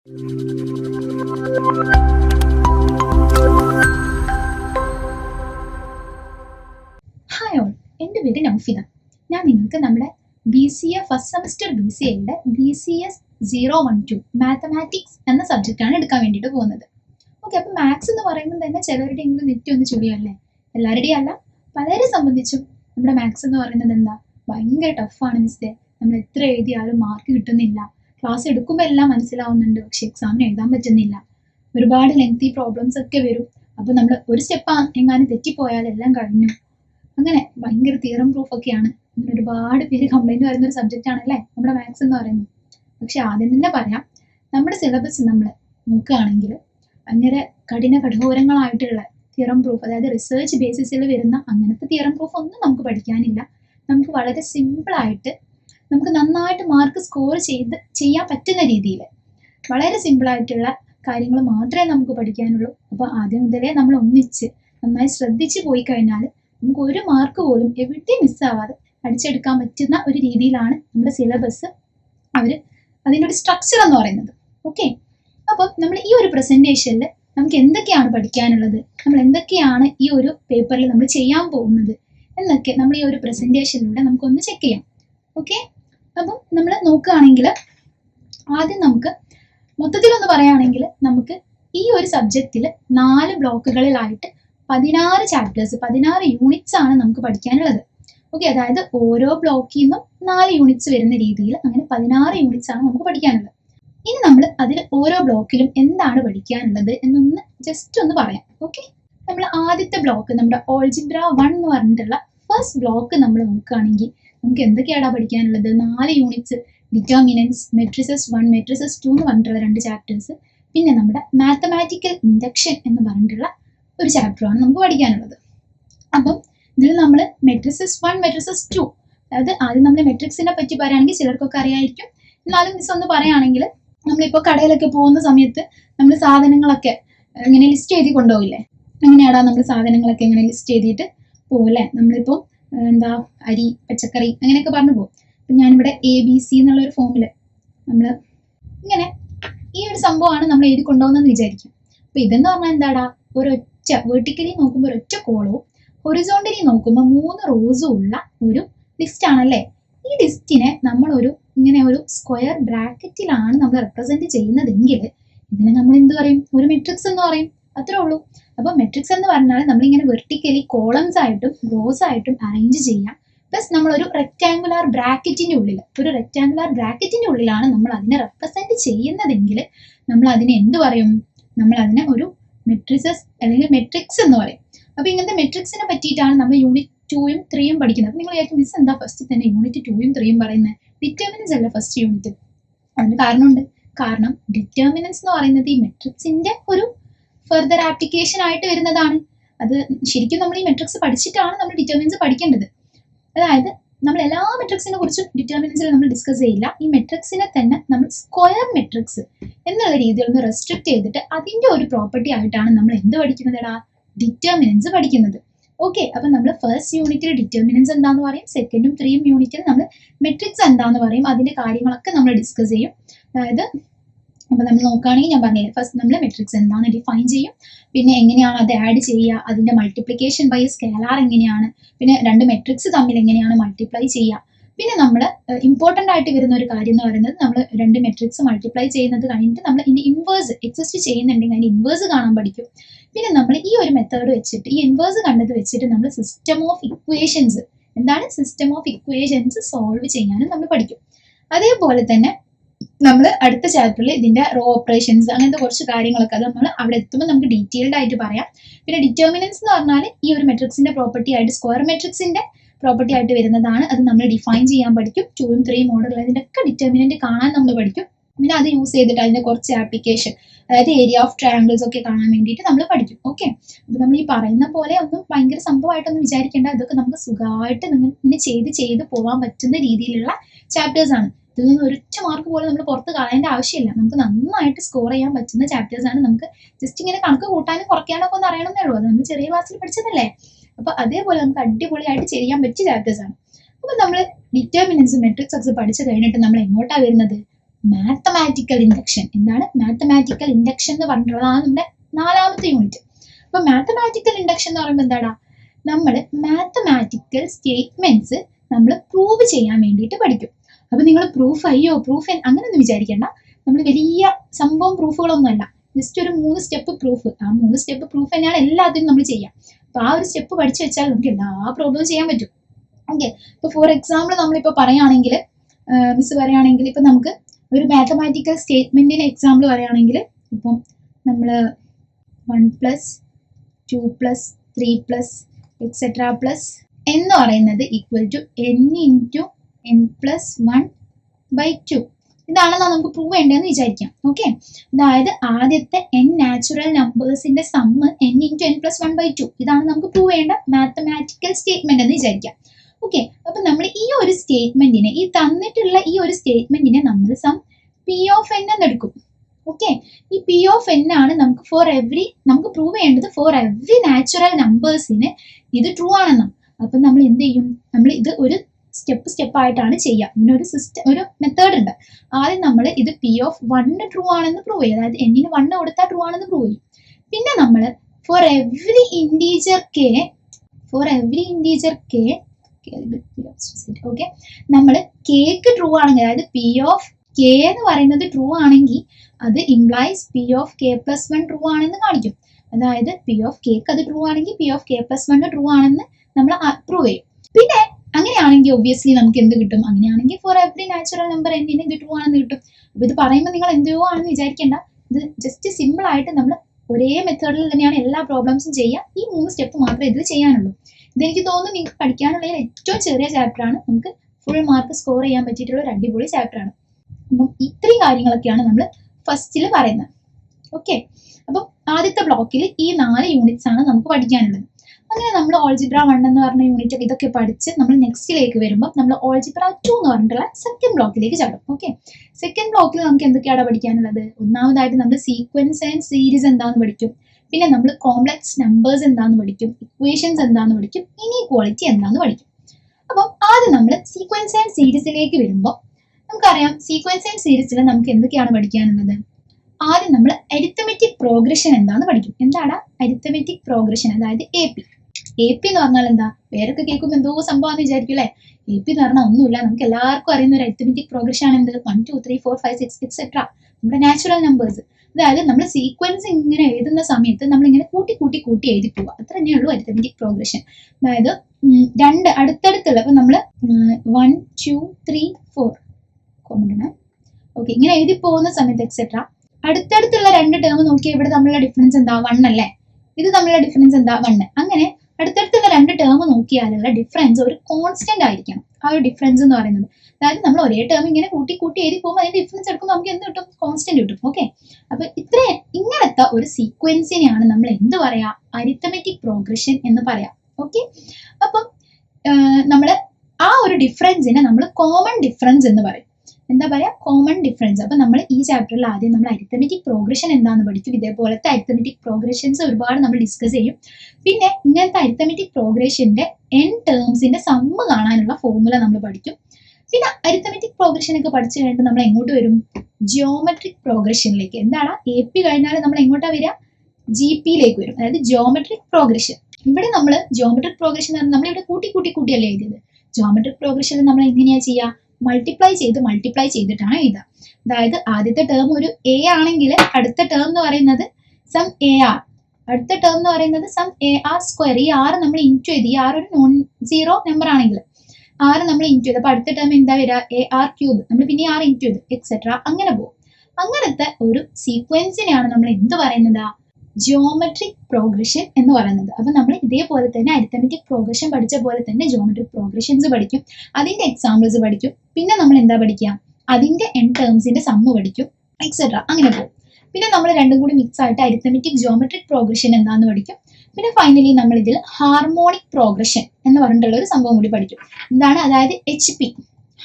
Hi all എന്റെ പേര് നൗഫിദ. ഞാൻ നിങ്ങൾക്ക് നമ്മുടെ B C A first semester B C എയുടെ B C S zero one two mathematics എന്ന സബ്ജക്റ്റാണ് എടുക്കാൻ വേണ്ടിയിട്ട് പോകുന്നത്. ഓക്കെ അപ്പോൾ മാത്സ് എന്ന് പറയുമ്പോൾ തന്നെ ചിലരുടെയെങ്കിലും നെറ്റ് ഒന്ന് ചൊല്ലിയല്ലേ എല്ലാവരുടെയും അല്ല. പലരെ സംബന്ധിച്ചും നമ്മുടെ മാത്സ് എന്ന് പറയുന്നത് എന്താ? ഭയങ്കര ടഫാണ് മിസ്സേ നമ്മൾ എത്ര എഴുതിയാലും മാർക്ക് കിട്ടുന്നില്ല. ക്ലാസ് എടുക്കുമ്പോൾ എല്ലാം മനസ്സിലാവുന്നുണ്ട്. പക്ഷെ എക്സാമിന് എഴുതാൻ പറ്റുന്നില്ല. ഒരുപാട് ലെങ്തി പ്രോബ്ലംസ് ഒക്കെ വരും. അപ്പോൾ നമ്മൾ ഒരു സ്റ്റെപ്പ് എങ്ങാനും തെറ്റിപ്പോയാൽ എല്ലാം കഴിഞ്ഞു. അങ്ങനെ ഭയങ്കര തീറം പ്രൂഫ് ഒക്കെയാണ്. അങ്ങനെ ഒരുപാട് പേര് കംപ്ലൈന്റ് വരുന്ന ഒരു സബ്ജക്റ്റ് ആണല്ലേ? നമ്മുടെ മാത്സ് എന്ന് പറയുന്നത്. പക്ഷെ ആദ്യം തന്നെ പറയാം. നമ്മുടെ സിലബസ് നമ്മൾ നോക്കുകയാണെങ്കിൽ ഭയങ്കര കഠിന കഠോരങ്ങളായിട്ടുള്ള തിയറം പ്രൂഫ് അതായത് റിസർച്ച് ബേസിസിൽ വരുന്ന അങ്ങനത്തെ തിയറം പ്രൂഫ് ഒന്നും നമുക്ക് പഠിക്കാനില്ല. നമുക്ക് വളരെ സിമ്പിളായിട്ട് നമുക്ക് നന്നായിട്ട് മാർക്ക് സ്കോർ ചെയ്ത് ചെയ്യാൻ പറ്റുന്ന രീതിയിൽ വളരെ സിമ്പിളായിട്ടുള്ള കാര്യങ്ങൾ മാത്രമേ നമുക്ക് പഠിക്കാനുള്ളൂ. അപ്പോൾ ആദ്യം മുതലേ നമ്മൾ ഒന്നിച്ച് നന്നായി ശ്രദ്ധിച്ച് പോയി കഴിഞ്ഞാൽ നമുക്ക് ഒരു മാർക്ക് പോലും എവിടെയും മിസ്സാവാതെ അടിച്ചെടുക്കാൻ പറ്റുന്ന ഒരു രീതിയിലാണ് നമ്മുടെ സിലബസ് അവർ അതിന്റെ ഒരു സ്ട്രക്ചർ എന്ന് പറയുന്നത്. ഓക്കെ അപ്പം നമ്മൾ ഈ ഒരു പ്രസന്റേഷനിൽ നമുക്ക് എന്തൊക്കെയാണ് പഠിക്കാനുള്ളത്? നമ്മൾ എന്തൊക്കെയാണ് ഈ ഒരു പേപ്പറിൽ നമ്മൾ ചെയ്യാൻ പോകുന്നത്? എന്നൊക്കെ നമ്മൾ ഈ ഒരു പ്രസന്റേഷനിലൂടെ നമുക്കൊന്ന് ചെക്ക് ചെയ്യാം. ഓക്കെ അപ്പം നമ്മൾ നോക്കുകയാണെങ്കിൽ ആദ്യം നമുക്ക് മൊത്തത്തിലൊന്ന് പറയുകയാണെങ്കിൽ നമുക്ക് ഈ ഒരു സബ്ജക്റ്റിൽ നാല് ബ്ലോക്കുകളിലായിട്ട് പതിനാറ് ചാപ്റ്റേഴ്സ് പതിനാറ് യൂണിറ്റ്സ് ആണ് നമുക്ക് പഠിക്കാനുള്ളത്. ഓക്കെ അതായത് ഓരോ ബ്ലോക്കിൽ നിന്നും നാല് യൂണിറ്റ്സ് വരുന്ന രീതിയിൽ അങ്ങനെ പതിനാറ് യൂണിറ്റ്സ് ആണ് നമുക്ക് പഠിക്കാനുള്ളത്. ഇനി നമ്മൾ അതിൽ ഓരോ ബ്ലോക്കിലും എന്താണ് പഠിക്കാനുള്ളത് എന്നൊന്ന് ജസ്റ്റ് ഒന്ന് പറയാം. ഓക്കെ നമ്മൾ ആദ്യത്തെ ബ്ലോക്ക് നമ്മുടെ ഓൾജിബ്ര വൺ എന്ന് പറഞ്ഞിട്ടുള്ള ഫസ്റ്റ് ബ്ലോക്ക് നമ്മൾ നോക്കുകയാണെങ്കിൽ നമുക്ക് എന്തൊക്കെയാണ് പഠിക്കാനുള്ളത്? നാല് units determinants matrices one matrices two എന്ന് പറഞ്ഞിട്ടുള്ള രണ്ട് ചാപ്റ്റേഴ്സ് പിന്നെ നമ്മുടെ മാത്തമാറ്റിക്കൽ ഇൻഡക്ഷൻ എന്ന് പറഞ്ഞിട്ടുള്ള ഒരു ചാപ്റ്ററാണ് നമുക്ക് പഠിക്കാനുള്ളത്. അപ്പം ഇതിൽ നമ്മൾ മെട്രിസസ് വൺ മെട്രിസസ് ടു അതായത് ആദ്യം നമ്മൾ മെട്രിക്സിനെ പറ്റി പറയുകയാണെങ്കിൽ ചിലർക്കൊക്കെ അറിയായിരിക്കും. എന്നാലും മിസ് ഒന്ന് പറയുകയാണെങ്കിൽ നമ്മളിപ്പോൾ കടയിലൊക്കെ പോകുന്ന സമയത്ത് നമ്മൾ സാധനങ്ങളൊക്കെ ഇങ്ങനെ ലിസ്റ്റ് എഴുതി കൊണ്ടുപോകില്ലേ? അങ്ങനെയാടാ നമ്മൾ സാധനങ്ങളൊക്കെ ഇങ്ങനെ ലിസ്റ്റ് ചെയ്തിട്ട് പോകില്ലേ നമ്മളിപ്പോൾ എന്താ അരി പച്ചക്കറി അങ്ങനെയൊക്കെ പറഞ്ഞു പോകും. അപ്പം ഞാനിവിടെ എ ബി സി എന്നുള്ള ഒരു ഫോമിൽ നമ്മൾ ഇങ്ങനെ ഈ ഒരു സംഭവമാണ് നമ്മൾ എഴുതി കൊണ്ടുപോകുന്നതെന്ന് വിചാരിക്കും. അപ്പം ഇതെന്ന് പറഞ്ഞാൽ എന്താടാ? ഒരൊറ്റ വെർട്ടിക്കലി നോക്കുമ്പോൾ ഒരൊറ്റ കോളവും ഹൊറിസോണ്ടലി നോക്കുമ്പോൾ മൂന്ന് റോസും ഉള്ള ഒരു ലിസ്റ്റ് ആണല്ലേ? ഈ ലിസ്റ്റിനെ നമ്മളൊരു ഇങ്ങനെ ഒരു സ്ക്വയർ ബ്രാക്കറ്റിലാണ് നമ്മൾ റെപ്രസെന്റ് ചെയ്യുന്നതെങ്കിൽ ഇതിനെ നമ്മൾ എന്ത് പറയും? ഒരു മെട്രിക്സ് എന്ന് പറയും. അത്രേ ഉള്ളൂ. അപ്പോൾ മെട്രിക്സ് എന്ന് പറഞ്ഞാൽ നമ്മൾ ഇങ്ങനെ വെർട്ടിക്കലി കോളംസ് ആയിട്ടും റോസ് ആയിട്ടും അറേഞ്ച് ചെയ്യാം. പ്ലസ് നമ്മൾ ഒരു റെക്ടാങ്കുലാർ ബ്രാക്കറ്റിന്റെ ഉള്ളിൽ ഒരു റെക്ടാങ്കുലാർ ബ്രാക്കറ്റിന്റെ ഉള്ളിലാണ് നമ്മൾ അതിനെ റെപ്രസെന്റ് ചെയ്യുന്നതെങ്കിൽ നമ്മൾ അതിനെ എന്ത് പറയും? നമ്മൾ അതിനെ ഒരു മെട്രിസസ് അല്ലെങ്കിൽ മെട്രിക്സ് എന്ന് പറയും. അപ്പൊ ഇങ്ങനത്തെ മെട്രിക്സിനെ പറ്റിയിട്ടാണ് നമ്മൾ യൂണിറ്റ് ടൂയും ത്രീയും പഠിക്കുന്നത്. അപ്പൊ നിങ്ങൾ വിചാരിക്കും മിസ് എന്താ ഫസ്റ്റ് തന്നെ യൂണിറ്റ് ടൂയും ത്രീയും പറയുന്നത് ഡിറ്റർമിനൻസ് അല്ല ഫസ്റ്റ് യൂണിറ്റ് അതിന് കാരണമുണ്ട്. കാരണം ഡിറ്റർമിനൻസ് എന്ന് പറയുന്നത് ഈ മെട്രിക്സിന്റെ ഒരു ഫെർദർ ആപ്ലിക്കേഷൻ ആയിട്ട് വരുന്നതാണ്. അത് ശരിക്കും നമ്മൾ ഈ മെട്രിക്സ് പഠിച്ചിട്ടാണ് നമ്മൾ ഡിറ്റർമിനൻസ് പഠിക്കേണ്ടത്. അതായത് നമ്മൾ എല്ലാ മെട്രിക്സിനെ കുറിച്ചും ഡിറ്റർമിനൻസിൽ നമ്മൾ ഡിസ്കസ് ചെയ്യില്ല. ഈ മെട്രിക്സിനെ തന്നെ നമ്മൾ സ്ക്വയർ മെട്രിക്സ് എന്നുള്ള രീതിയിൽ ഒന്ന് റെസ്ട്രിക്ട് ചെയ്തിട്ട് അതിന്റെ ഒരു പ്രോപ്പർട്ടി ആയിട്ടാണ് നമ്മൾ എന്ത് പഠിക്കുന്നതെടാ? ഡിറ്റർമിനൻസ് പഠിക്കുന്നത്. ഓക്കെ അപ്പൊ നമ്മൾ ഫസ്റ്റ് യൂണിറ്റിൽ ഡിറ്റർമിനൻസ് എന്താന്ന് പറയും? സെക്കൻഡും ത്രീയും യൂണിറ്റിൽ നമ്മൾ മെട്രിക്സ് എന്താന്ന് പറയും? അതിന്റെ കാര്യങ്ങളൊക്കെ നമ്മൾ ഡിസ്കസ് ചെയ്യും. അതായത് അപ്പൊ നമ്മൾ നോക്കുകയാണെങ്കിൽ ഞാൻ പറഞ്ഞില്ലേ ഫസ്റ്റ് നമ്മൾ മെട്രിക്സ് എന്താണ് ഡിഫൈൻ ചെയ്യും പിന്നെ എങ്ങനെയാണ് അത് ആഡ് ചെയ്യുക അതിന്റെ മൾട്ടിപ്ലിക്കേഷൻ ബൈ സ്കേലാർ എങ്ങനെയാണ് പിന്നെ രണ്ട് മെട്രിക്സ് തമ്മിൽ എങ്ങനെയാണ് മൾട്ടിപ്ലൈ ചെയ്യുക. പിന്നെ നമ്മൾ ഇമ്പോർട്ടന്റ് ആയിട്ട് വരുന്ന ഒരു കാര്യം എന്ന് പറയുന്നത് നമ്മൾ രണ്ട് മെട്രിക്സ് മൾട്ടിപ്ലൈ ചെയ്യുന്നത് കഴിഞ്ഞിട്ട് നമ്മൾ ഇതിന്റെ ഇൻവേഴ്സ് എക്സിസ്റ്റ് ചെയ്യുന്നുണ്ടെങ്കിൽ അതിന്റെ ഇൻവേഴ്സ് കാണാൻ പഠിക്കും. പിന്നെ നമ്മൾ ഈ ഒരു മെത്തേഡ് വെച്ചിട്ട് ഈ ഇൻവേഴ്സ് കണ്ടത് വെച്ചിട്ട് നമ്മൾ സിസ്റ്റം ഓഫ് ഇക്വേഷൻസ് എന്താണ് സിസ്റ്റം ഓഫ് ഇക്വേഷൻസ് സോൾവ് ചെയ്യാനും നമ്മൾ പഠിക്കും. അതേപോലെ തന്നെ നമ്മൾ അടുത്ത ചാപ്റ്ററിൽ ഇതിന്റെ റോ ഓപ്പറേഷൻസ് അങ്ങനത്തെ കുറച്ച് കാര്യങ്ങളൊക്കെ അത് നമ്മൾ അവിടെ എത്തുമ്പോൾ നമുക്ക് ഡീറ്റെയിൽഡ് ആയിട്ട് പറയാം. പിന്നെ ഡിറ്റർമിനൻസ് എന്ന് പറഞ്ഞാൽ ഈ ഒരു മെട്രിക്സിന്റെ പ്രോപ്പർട്ടി ആയിട്ട് സ്ക്വയർ മെട്രിക്സിന്റെ പ്രോപ്പർട്ടി ആയിട്ട് വരുന്നതാണ്. അത് നമ്മൾ ഡിഫൈൻ ചെയ്യാൻ പഠിക്കും. ടൂയും ത്രീയും മോഡൽ അതിന്റെ ഒക്കെ ഡിറ്റർമിനന്റ് കാണാൻ നമ്മൾ പഠിക്കും. പിന്നെ അത് യൂസ് ചെയ്തിട്ട് അതിന്റെ കുറച്ച് ആപ്ലിക്കേഷൻ അതായത് ഏരിയ ഓഫ് ട്രയാങ്കിൾസ് ഒക്കെ കാണാൻ വേണ്ടിയിട്ട് നമ്മൾ പഠിക്കും. ഓക്കെ അപ്പൊ നമ്മൾ ഈ പറയുന്ന പോലെ ഒന്നും ഭയങ്കര സംഭവമായിട്ടൊന്നും വിചാരിക്കേണ്ട. അതൊക്കെ നമുക്ക് സുഖമായിട്ട് നിങ്ങൾ ഇങ്ങനെ ചെയ്ത് ചെയ്ത് പോകാൻ പറ്റുന്ന രീതിയിലുള്ള ചാപ്റ്റേഴ്സ് ആണ്. ഇതിൽ നിന്ന് ഒരൊറ്റ മാർക്ക് പോലും നമ്മൾ പുറത്ത് കളയേണ്ട ആവശ്യമില്ല. നമുക്ക് നന്നായിട്ട് സ്കോർ ചെയ്യാൻ പറ്റുന്ന ചാപ്റ്റേഴ്സ് ആണ് നമുക്ക് ജസ്റ്റ് ഇങ്ങനെ കണക്ക് കൂട്ടാനും കുറയ്ക്കാനും ഒക്കെ ഒന്ന് അറിയണമെന്നേ ഉള്ളൂ. അത് നമ്മൾ ചെറിയ ക്ലാസ്സിൽ പഠിച്ചതല്ലേ? അപ്പൊ അതേപോലെ നമുക്ക് അടിപൊളിയായിട്ട് ചെയ്യാൻ പറ്റിയ ചാപ്റ്റേഴ്സ് ആണ്. അപ്പൊ നമ്മൾ ഡിറ്റർമിനൻസ് മെട്രിക്സ് ഒക്കെ പഠിച്ചു കഴിഞ്ഞിട്ട് നമ്മൾ എങ്ങോട്ടാണ് വരുന്നത്? മാത്തമാറ്റിക്കൽ ഇൻഡക്ഷൻ എന്താണ് മാത്തമാറ്റിക്കൽ ഇൻഡക്ഷൻ എന്ന് പറഞ്ഞിട്ടുള്ളതാണ് നമ്മുടെ നാലാമത്തെ യൂണിറ്റ് അപ്പൊ മാത്തമാറ്റിക്കൽ ഇൻഡക്ഷൻ എന്ന് പറയുമ്പോൾ എന്താടാ? നമ്മൾ മാത്തമാറ്റിക്കൽ സ്റ്റേറ്റ്മെന്റ്സ് നമ്മൾ പ്രൂവ് ചെയ്യാൻ വേണ്ടിയിട്ട് പഠിക്കും. അപ്പൊ നിങ്ങൾ പ്രൂഫ് അയ്യോ പ്രൂഫ് അങ്ങനെയൊന്നും വിചാരിക്കേണ്ട. നമ്മൾ വലിയ സംഭവം പ്രൂഫുകളൊന്നുമല്ല ജസ്റ്റ് ഒരു മൂന്ന് സ്റ്റെപ്പ് പ്രൂഫ് ആ മൂന്ന് സ്റ്റെപ്പ് പ്രൂഫ് തന്നെയാണ് എല്ലാത്തിനും നമ്മൾ ചെയ്യാം. അപ്പൊ ആ ഒരു സ്റ്റെപ്പ് പഠിച്ചു വെച്ചാൽ നമുക്ക് എല്ലാ പ്രോബ്ലവും ചെയ്യാൻ പറ്റും. ഓക്കെ ഇപ്പൊ ഫോർ എക്സാമ്പിൾ നമ്മളിപ്പോ പറയുകയാണെങ്കിൽ മിസ് പറയുകയാണെങ്കിൽ ഇപ്പൊ നമുക്ക് ഒരു മാത്തമാറ്റിക്കൽ സ്റ്റേറ്റ്മെന്റിന് എക്സാമ്പിൾ പറയുകയാണെങ്കിൽ ഇപ്പം നമ്മൾ one plus two plus three plus etcetera plus എന്ന് പറയുന്നത് equal to n into n plus one by two ഇതാണല്ലോ നമുക്ക് പ്രൂവ് ചെയ്യേണ്ടതെന്ന് വിചാരിക്കാം. ഓക്കെ അതായത് ആദ്യത്തെ n natural നമ്പേഴ്സിന്റെ sum n into n plus one by two ഇതാണ് നമുക്ക് പ്രൂവ് ചെയ്യേണ്ട മാത്തമാറ്റിക്കൽ സ്റ്റേറ്റ്മെന്റ് എന്ന് വിചാരിക്കാം. ഓക്കെ അപ്പൊ നമ്മൾ ഈ ഒരു സ്റ്റേറ്റ്മെന്റിനെ ഈ തന്നിട്ടുള്ള ഈ ഒരു സ്റ്റേറ്റ്മെന്റിനെ നമ്മൾ സം പി ഓഫ് എൻ എന്ന് എടുക്കും. ഓക്കെ ഈ പി ഓഫ് എൻ ആണ് നമുക്ക് ഫോർ എവറി നമുക്ക് പ്രൂവ് ചെയ്യേണ്ടത് ഫോർ എവറി നാച്ചുറൽ നമ്പേഴ്സിന് ഇത് ട്രൂ ആണെന്നാണ്. അപ്പൊ നമ്മൾ എന്ത് ചെയ്യും? നമ്മൾ ഇത് ഒരു സ്റ്റെപ്പ് സ്റ്റെപ്പ് ആയിട്ടാണ് ചെയ്യുക. ഇങ്ങനെ ഒരു സിസ്റ്റം ഒരു മെത്തേഡ് ഉണ്ട്. ആദ്യം നമ്മൾ ഇത് പി ഓഫ് വണ്ണ് ട്രൂ ആണെന്ന് പ്രൂവ് ചെയ്യും അതായത് എന്നിന് വണ്ണ് കൊടുത്താൽ ട്രൂ ആണെന്ന് പ്രൂവ് ചെയ്യും. പിന്നെ നമ്മൾ for every integer k for every integer k okay നമ്മൾ കേക്ക് ട്രൂ ആണെങ്കിൽ അതായത് പി ഓഫ് കെ എന്ന് പറയുന്നത് ട്രൂ ആണെങ്കിൽ അത് implies P of k plus one true ആണെന്ന് കാണിക്കും. അതായത് പി ഓഫ് കേക്ക് അത് ട്രൂ ആണെങ്കിൽ P of k plus one true ആണെന്ന് നമ്മൾ പ്രൂവ് ചെയ്യും. പിന്നെ അങ്ങനെയാണെങ്കിൽ ഒബ്വിയസ്ലി നമുക്ക് എന്ത് കിട്ടും? അങ്ങനെയാണെങ്കിൽ for every natural number true ആണെന്ന് കിട്ടും. അപ്പൊ ഇത് പറയുമ്പോൾ നിങ്ങൾ എന്തോ ആണെന്ന് വിചാരിക്കേണ്ട. ഇത് ജസ്റ്റ് സിമ്പിൾ ആയിട്ട് നമ്മൾ ഒരേ മെത്തേഡിൽ തന്നെയാണ് എല്ലാ പ്രോബ്ലംസും ചെയ്യുക. ഈ മൂന്ന് സ്റ്റെപ്പ് മാത്രമേ ഇതിൽ ചെയ്യാനുള്ളൂ. ഇതെനിക്ക് തോന്നുന്നു നിങ്ങൾക്ക് പഠിക്കാനുള്ള ഏറ്റവും ചെറിയ ചാപ്റ്റർ ആണ്. നമുക്ക് ഫുൾ മാർക്ക് സ്കോർ ചെയ്യാൻ പറ്റിയിട്ടുള്ള ഒരു അടിപൊളി ചാപ്റ്ററാണ് അപ്പം ഇത്രയും കാര്യങ്ങളൊക്കെയാണ് നമ്മൾ ഫസ്റ്റിൽ പറയുന്നത്. ഓക്കെ അപ്പം ആദ്യത്തെ ബ്ലോക്കിൽ ഈ നാല് യൂണിറ്റ്സ് ആണ് നമുക്ക് പഠിക്കാനുള്ളത്. അങ്ങനെ നമ്മൾ ഓൾജിബ്ര വൺ എന്ന് പറഞ്ഞ യൂണിറ്റ് ഇതൊക്കെ പഠിച്ച് നമ്മൾ നെക്സ്റ്റിലേക്ക് വരുമ്പോൾ നമ്മൾ ഓൾജിബ്ര ടു എന്ന് പറഞ്ഞിട്ടുള്ള സെക്കൻഡ് ബ്ലോക്കിലേക്ക് ചാടും. ഓക്കെ സെക്കൻഡ് ബ്ലോക്കിൽ നമുക്ക് എന്തൊക്കെയാണ് പഠിക്കാനുള്ളത്? ഒന്നാമതായിട്ട് നമ്മൾ സീക്വൻസ് ആൻഡ് സീരീസ് എന്താണെന്ന് പഠിക്കും. പിന്നെ നമ്മൾ കോംപ്ലക്സ് നമ്പേഴ്സ് എന്താന്ന് പഠിക്കും. ഇക്വേഷൻസ് എന്താന്ന് പഠിക്കും. ഇനീക്വാളിറ്റി എന്താന്ന് പഠിക്കും. അപ്പം ആദ്യം നമ്മൾ സീക്വൻസ് ആൻഡ് സീരീസിലേക്ക് വരുമ്പോൾ നമുക്കറിയാം സീക്വൻസ് ആൻഡ് സീരീസിൽ നമുക്ക് എന്തൊക്കെയാണ് പഠിക്കാനുള്ളത്? ആദ്യം നമ്മൾ അരിത്തമെറ്റിക് പ്രോഗ്രഷൻ എന്താണെന്ന് പഠിക്കും. എന്താണ് അരിത്തമെറ്റിക് പ്രോഗ്രഷൻ അതായത് എ പി എ പി എന്ന് പറഞ്ഞാൽ എന്താ? പേരൊക്കെ കേൾക്കുമ്പോൾ എന്തോ സംഭവമാണെന്ന് വിചാരിക്കും അല്ലേ? എ പി എന്ന് പറഞ്ഞാൽ ഒന്നുമില്ല. നമുക്ക് എല്ലാവർക്കും അറിയുന്ന ഒരു അരിത്തമെറ്റിക് പ്രോഗ്രഷൻ ആണ് എന്ത്? One two three four five six etcetera നമ്മുടെ നാച്ചുറൽ നമ്പേഴ്സ് അതായത് നമ്മൾ സീക്വൻസ് ഇങ്ങനെ എഴുതുന്ന സമയത്ത് നമ്മൾ ഇങ്ങനെ കൂട്ടി കൂട്ടി കൂട്ടി എഴുതി പോവുക അത്ര തന്നെയുള്ളൂ അരിത്തമെറ്റിക് പ്രോഗ്രഷൻ അതായത് രണ്ട് അടുത്തടുത്തുള്ള അപ്പൊ നമ്മൾ one two three four common okay ഇങ്ങനെ എഴുതി പോകുന്ന സമയത്ത് എക്സെട്ര അടുത്തടുത്തുള്ള രണ്ട് ടേം നോക്കിയാൽ ഇവിടെ തമ്മിലുള്ള ഡിഫറൻസ് എന്താ? വൺ അല്ലേ? ഇത് തമ്മിലുള്ള ഡിഫറൻസ് എന്താ? വണ് അങ്ങനെ അടുത്തടുത്തുള്ള രണ്ട് ടേം നോക്കിയാലുള്ള ഡിഫറൻസ് ഒരു കോൺസ്റ്റന്റ് ആയിരിക്കണം. ആ ഒരു ഡിഫറൻസ് എന്ന് പറയുന്നത്. അതായത് നമ്മൾ ഒരേ ടേം ഇങ്ങനെ കൂട്ടി കൂട്ടി എഴുതി പോകുമ്പോൾ അതിന്റെ ഡിഫറൻസ് എടുക്കുമ്പോൾ നമുക്ക് എന്ത് കിട്ടും? കോൺസ്റ്റന്റ് കിട്ടും. ഓക്കെ അപ്പൊ ഇത്ര ഇങ്ങനത്തെ ഒരു സീക്വൻസിനെയാണ് നമ്മൾ എന്ത് പറയാ? അരിത്തമെറ്റിക് പ്രോഗ്രഷൻ എന്ന് പറയാം. ഓക്കെ അപ്പം നമ്മൾ ആ ഒരു ഡിഫറൻസിനെ നമ്മൾ കോമൺ ഡിഫറൻസ് എന്ന് പറയും. എന്താ പറയാ കോമൺ ഡിഫറൻസ് അപ്പൊ നമ്മൾ ഈ ചാപ്റ്ററിൽ ആദ്യം നമ്മൾ അരിത്തമെറ്റിക് പ്രോഗ്രഷൻ എന്താണെന്ന് പഠിക്കും. ഇതേപോലത്തെ അരിത്തമെറ്റിക് പ്രോഗ്രഷൻസ് ഒരുപാട് നമ്മൾ ഡിസ്കസ് ചെയ്യും. പിന്നെ ഇങ്ങനത്തെ അരിത്തമെറ്റിക് പ്രോഗ്രഷന്റെ എൻ ടേംസിന്റെ സമ്മ് കാണാനുള്ള ഫോർമുല നമ്മൾ പഠിക്കും. പിന്നെ അരിത്തമെറ്റിക് പ്രോഗ്രഷൻ ഒക്കെ പഠിച്ചു കഴിഞ്ഞിട്ട് നമ്മൾ എങ്ങോട്ട് വരും? ജിയോമെട്രിക് പ്രോഗ്രഷനിലേക്ക് എന്താണ്? എ പി കഴിഞ്ഞാൽ നമ്മൾ എങ്ങോട്ടാ വരിക? ജി പിയിലേക്ക് വരും. അതായത് ജിയോമെട്രിക് പ്രോഗ്രഷൻ ഇവിടെ നമ്മൾ ജിയോമെട്രിക് പ്രോഗ്രഷൻ നമ്മൾ ഇവിടെ കൂട്ടി കൂട്ടി കൂട്ടിയല്ലേ എഴുതിയത്? ജിയോമെട്രിക് പ്രോഗ്രഷൻ നമ്മൾ എങ്ങനെയാ ചെയ്യുക? മൾട്ടിപ്ലൈ ചെയ്ത് മൾട്ടിപ്ലൈ ചെയ്തിട്ടാണ് എഴുതുക. അതായത് ആദ്യത്തെ ടേം ഒരു എ ആണെങ്കിൽ അടുത്ത ടേം എന്ന് പറയുന്നത് സം എ ആർ അടുത്ത ടേം എന്ന് പറയുന്നത് സം എ ആർ സ്ക്വയർ ഈ ആറ് നമ്മൾ ഇന്റു ചെയ്ത്. ഈ ആർ ഒരു നോൺ സീറോ നമ്പർ ആണെങ്കിൽ ആറ് നമ്മൾ ഇന്റു ചെയ്ത്. അപ്പൊ അടുത്ത ടേം എന്താ വരിക? എ ആർ ക്യൂബ് നമ്മൾ പിന്നെ ആറ് ഇന്റു ചെയ്ത് എക്സെട്ര അങ്ങനെ പോകും. അങ്ങനത്തെ ഒരു സീക്വൻസിനെയാണ് നമ്മൾ എന്ത് പറയുന്നത്? ജിയോമെട്രിക് പ്രോഗ്രഷൻ എന്ന് പറയുന്നത്. അപ്പൊ നമ്മൾ ഇതേപോലെ തന്നെ അരിത്തമെറ്റിക് പ്രോഗ്രഷൻ പഠിച്ച പോലെ തന്നെ ജിയോമെട്രിക് പ്രോഗ്രഷൻസ് പഠിക്കും. അതിന്റെ എക്സാമ്പിൾസ് പഠിക്കും. പിന്നെ നമ്മൾ എന്താ പഠിക്കുക? അതിന്റെ എൻ ടേംസിന്റെ സമ്മ് പഠിക്കും എക്സെട്ര അങ്ങനെ പോകും. പിന്നെ നമ്മൾ രണ്ടും കൂടി മിക്സ് ആയിട്ട് അരിത്തമെറ്റിക് ജിയോമെട്രിക് പ്രോഗ്രഷൻ എന്താന്ന് പഠിക്കും. പിന്നെ ഫൈനലി നമ്മൾ ഇതിൽ ഹാർമോണിക് പ്രോഗ്രഷൻ എന്ന് പറഞ്ഞിട്ടുള്ള ഒരു സംഭവം കൂടി പഠിക്കും. എന്താണ്? അതായത് എച്ച് പി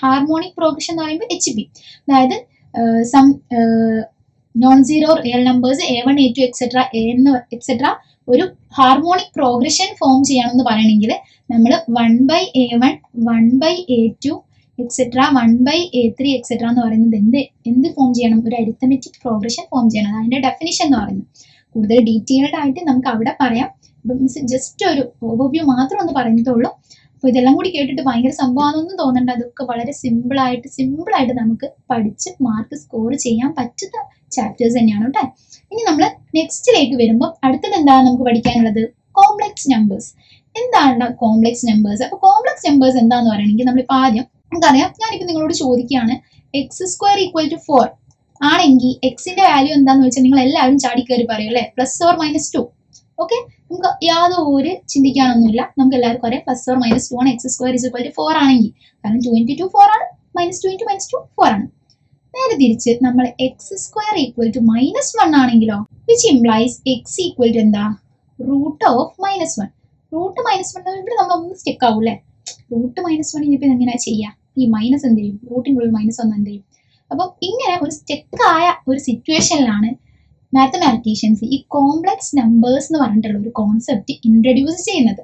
ഹാർമോണിക് പ്രോഗ്രഷൻ എന്ന് പറയുമ്പോൾ എച്ച് പി അതായത് some non zero real numbers A one A two etcetera എന്ന് എക്സെട്ര ഒരു ഹാർമോണിക് പ്രോഗ്രഷൻ ഫോം ചെയ്യണമെന്ന് പറയണമെങ്കിൽ നമ്മൾ one by A one one by A two etcetera one by A three etcetera എന്ന് പറയുന്നത് എന്ത് എന്ത് ഫോം ചെയ്യണം? ഒരു അരിത്തമെറ്റിക് പ്രോഗ്രഷൻ ഫോം ചെയ്യണം. അതിന്റെ ഡെഫിനിഷൻ എന്ന് പറയുന്നത്. കൂടുതൽ ഡീറ്റെയിൽഡ് ആയിട്ട് നമുക്ക് അവിടെ പറയാം. ജസ്റ്റ് ഒരു ഓവർവ്യൂ മാത്രം ഒന്ന് പറഞ്ഞിട്ടുള്ളൂ അപ്പോൾ ഇതെല്ലാം കൂടി കേട്ടിട്ട് ഭയങ്കര സംഭവമാണെന്നൊന്നും തോന്നണ്ട. അതൊക്കെ വളരെ സിമ്പിൾ ആയിട്ട് സിമ്പിൾ ആയിട്ട് നമുക്ക് പഠിച്ച് മാർക്ക് സ്കോർ ചെയ്യാൻ പറ്റുന്ന ചാപ്റ്റേഴ്സ് തന്നെയാണ് കേട്ടോ ഇനി നമ്മൾ നെക്സ്റ്റിലേക്ക് വരുമ്പോൾ അടുത്തത് എന്താണ് നമുക്ക് പഠിക്കാനുള്ളത്? കോംപ്ലക്സ് നമ്പേഴ്സ് എന്താണ് കോംപ്ലക്സ് നമ്പേഴ്സ് അപ്പോൾ കോംപ്ലക്സ് നമ്പേഴ്സ് എന്താന്ന് പറയണമെങ്കിൽ നമ്മളിപ്പോൾ ആദ്യം നമുക്കറിയാം ഞാനിപ്പോൾ നിങ്ങളോട് ചോദിക്കുകയാണ് x square equal to four ആണെങ്കിൽ എക്സിന്റെ വാല്യൂ എന്താന്ന് വെച്ചാൽ നിങ്ങൾ എല്ലാവരും ചാടി കയറി പറയും അല്ലേ? Plus or minus two okay നമുക്ക് യാതൊരു ചിന്തിക്കാനൊന്നുമില്ല. നമുക്ക് എല്ലാവർക്കും അറിയാം. പ്ലസ് ഫോർ മൈനസ് ടു ആണ്. X square is equal to four ആണെങ്കിൽ കാരണം ടു ഇന്റു ടു ഫോർ ആണ്. Minus two into minus two four ആണ്. നേരെ തിരിച്ച് നമ്മൾ x square equal to minus one ആണെങ്കിലോ which implies x equal to എന്താ? Root of minus one root minus one ഇവിടെ നമ്മൾ ഒന്ന് സ്റ്റിക്ക് ആവും അല്ലേ? റൂട്ട് മൈനസ് വൺ ഇനിയിപ്പോൾ എങ്ങനെയാ ചെയ്യുക ഈ മൈനസ് എന്ത് ചെയ്യും? റൂട്ടിന്റെ ഉള്ളിൽ മൈനസ് വന്ന് എന്ത് ചെയ്യും? അപ്പം ഇങ്ങനെ ഒരു സ്റ്റെക്കായ ഒരു സിറ്റുവേഷനിലാണ് മാത്തമാറ്റീഷ്യൻസ് ഈ കോംപ്ലക്സ് നമ്പേഴ്സ് എന്ന് പറഞ്ഞിട്ടുള്ള ഒരു കോൺസെപ്റ്റ് ഇൻട്രൊഡ്യൂസ് ചെയ്യുന്നത്.